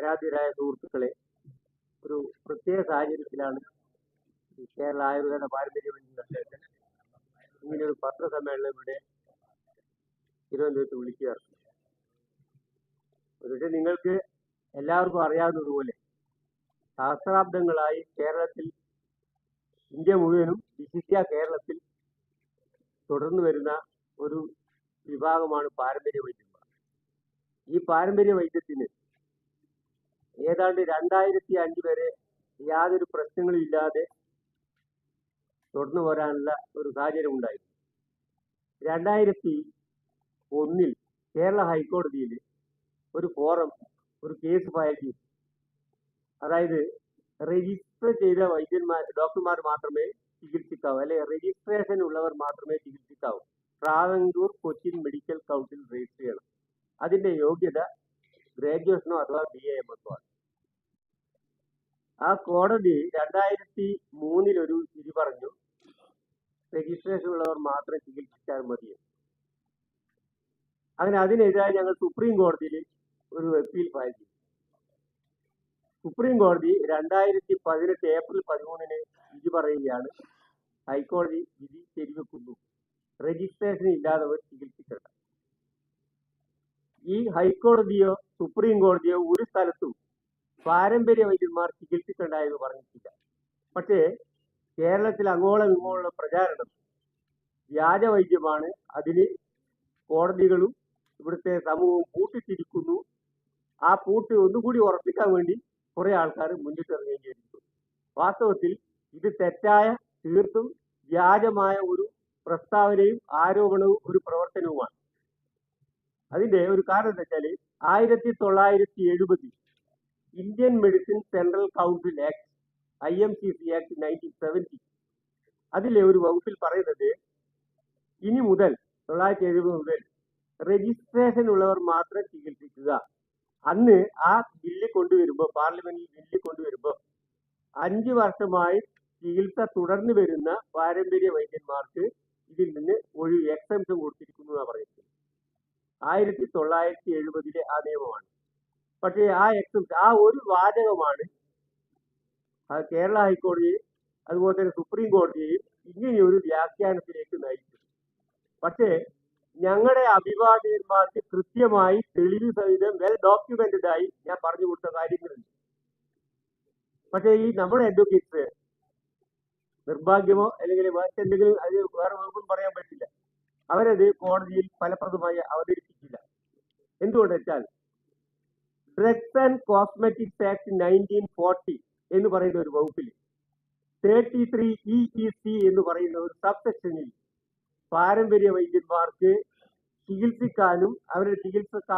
ആരാധ്യരായ സുഹൃത്തുക്കളെ ഒരു പ്രത്യേക സാഹചര്യത്തിലാണ് കേരള ആയുർവേദ പാരമ്പര്യ വൈദ്യ അസോസിയേഷൻ ഇങ്ങനെ ഒരു പത്രസമ്മേളനം ഇവിടെ തിരുവനന്തപുരത്ത് വിളിക്കുകയാണ്. പക്ഷെ നിങ്ങൾക്ക് എല്ലാവർക്കും അറിയാവുന്നതുപോലെ സഹസ്രാബ്ദങ്ങളായി കേരളത്തിൽ ഇന്ത്യ മുഴുവനും വിശിഷ്യ കേരളത്തിൽ തുടർന്നു വരുന്ന ഒരു വിഭാഗമാണ് പാരമ്പര്യ വൈദ്യന്മാർ. ഈ പാരമ്പര്യ വൈദ്യത്തിന് ഏതാണ്ട് രണ്ടായിരത്തി അഞ്ച് വരെ യാതൊരു പ്രശ്നങ്ങളും ഇല്ലാതെ തുടർന്നു പോരാനുള്ള ഒരു സാഹചര്യം ഉണ്ടായിരുന്നു രണ്ടായിരത്തി ഒന്നിൽ കേരള ഹൈക്കോടതിയിൽ ഒരു ഫോറം ഒരു കേസ് ഫയൽ ചെയ്തു. അതായത് രജിസ്റ്റർ ചെയ്ത വൈദ്യന്മാർ ഡോക്ടർമാർ മാത്രമേ ചികിത്സിക്കാവൂ. അല്ലെ രജിസ്ട്രേഷൻ ഉള്ളവർ മാത്രമേ ചികിത്സിക്കാവൂ. Travancore Cochin medical council register ചെയ്യണം. അതിന്റെ യോഗ്യത ഗ്രാജുവേഷനോ അഥവാ ബി എ എം എസോ ആണ്. ആ കോടതി രണ്ടായിരത്തി മൂന്നിൽ ഒരു വിധി പറഞ്ഞു രജിസ്ട്രേഷൻ ഉള്ളവർ മാത്രം ചികിത്സിച്ചാൽ മതി അങ്ങനെ അതിനെതിരായി ഞങ്ങൾ സുപ്രീം കോടതിയിൽ ഒരു അപ്പീൽ ഫയൽ ചെയ്തു. സുപ്രീം കോടതി രണ്ടായിരത്തി പതിനെട്ട് ഏപ്രിൽ പതിമൂന്നിന് വിധി പറയുകയാണ് ഹൈക്കോടതി വിധി ശരിവെക്കുന്നു. രജിസ്ട്രേഷൻ ഇല്ലാത്തവർ ചികിത്സിക്കട്ടെ ഈ ഹൈക്കോടതിയോ സുപ്രീം കോടതിയോ ഒരു സ്ഥലത്തും പാരമ്പര്യ വൈദ്യന്മാർ ചികിത്സിക്കണ്ട എന്ന് പറഞ്ഞിട്ടില്ല. പക്ഷേ കേരളത്തിൽ അങ്ങോളം ഇങ്ങോളം പ്രചാരണം വ്യാജ വൈദ്യമാണ്. അതിന് കോടതികളും ഇവിടുത്തെ സമൂഹവും പൂട്ടിത്തിരിക്കുന്നു. ആ പൂട്ട് ഒന്നുകൂടി ഉറപ്പിക്കാൻ വേണ്ടി കുറെ ആൾക്കാർ മുന്നിട്ടിറങ്ങേണ്ടി വരുന്നു വാസ്തവത്തിൽ ഇത് തെറ്റായ തീർത്തും വ്യാജമായ ഒരു പ്രസ്താവനയും ആരോപണവും ഒരു പ്രവർത്തനവുമാണ്. അതിന്റെ ഒരു കാരണം എന്താ വെച്ചാൽ ആയിരത്തി തൊള്ളായിരത്തി എഴുപതിൽ Indian medicine central council act I M C C act nineteen seventy അതിലെ ഒരു വകുപ്പിൽ പറയുന്നത് ഇനി മുതൽ തൊള്ളായിരത്തി എഴുപത് മുതൽ രജിസ്ട്രേഷൻ ഉള്ളവർ മാത്രം ചികിത്സിക്കുക. അന്ന് ആ ബില്ല് കൊണ്ടുവരുമ്പോൾ പാർലമെന്റിൽ ബില്ല് കൊണ്ടുവരുമ്പോൾ അഞ്ച് വർഷമായി ചികിത്സ തുടർന്നു വരുന്ന പാരമ്പര്യ വൈദ്യന്മാർക്ക് ഇതിൽ നിന്ന് ഒരു എക്സംഷൻ കൊടുത്തിരിക്കുന്നു എന്നാണ് പറയുന്നത്. ആയിരത്തി തൊള്ളായിരത്തി എഴുപതിലെ ആ നിയമമാണ്. പക്ഷേ ആ എക്സംഷൻ ആ ഒരു വാചകമാണ് കേരള ഹൈക്കോടതിയെയും അതുപോലെ തന്നെ സുപ്രീം കോടതിയെയും ഇങ്ങനെയൊരു വ്യാഖ്യാനത്തിലേക്ക് നയിച്ചു പക്ഷേ ഞങ്ങളുടെ അഭിഭാഷകന്മാർക്ക് കൃത്യമായി തെളിവ് സഹിതം വെൽ ഡോക്യുമെന്റഡ് ആയി ഞാൻ പറഞ്ഞു കൊടുത്ത കാര്യങ്ങളുണ്ട്. പക്ഷേ ഈ നമ്മുടെ അഡ്വക്കേറ്റ്സ് നിർഭാഗ്യമോ അല്ലെങ്കിൽ മറ്റെന്തെങ്കിലും അത് വേറെ ഒന്നും പറയാൻ പറ്റില്ല. അവരത് കോടതിയിൽ ഫലപ്രദമായി അവതരിപ്പിച്ചില്ല. എന്തുകൊണ്ട് drugs and cosmetics act nineteen forty എന്ന് പറയുന്ന ഒരു വകുപ്പിൽ. Thirty three E E C എന്ന് പറയുന്ന ഒരു സബ് സെക്ഷനിൽ പാരമ്പര്യ വൈദ്യന്മാർക്ക് ചികിത്സിക്കാനും അവരുടെ ചികിത്സക്ക്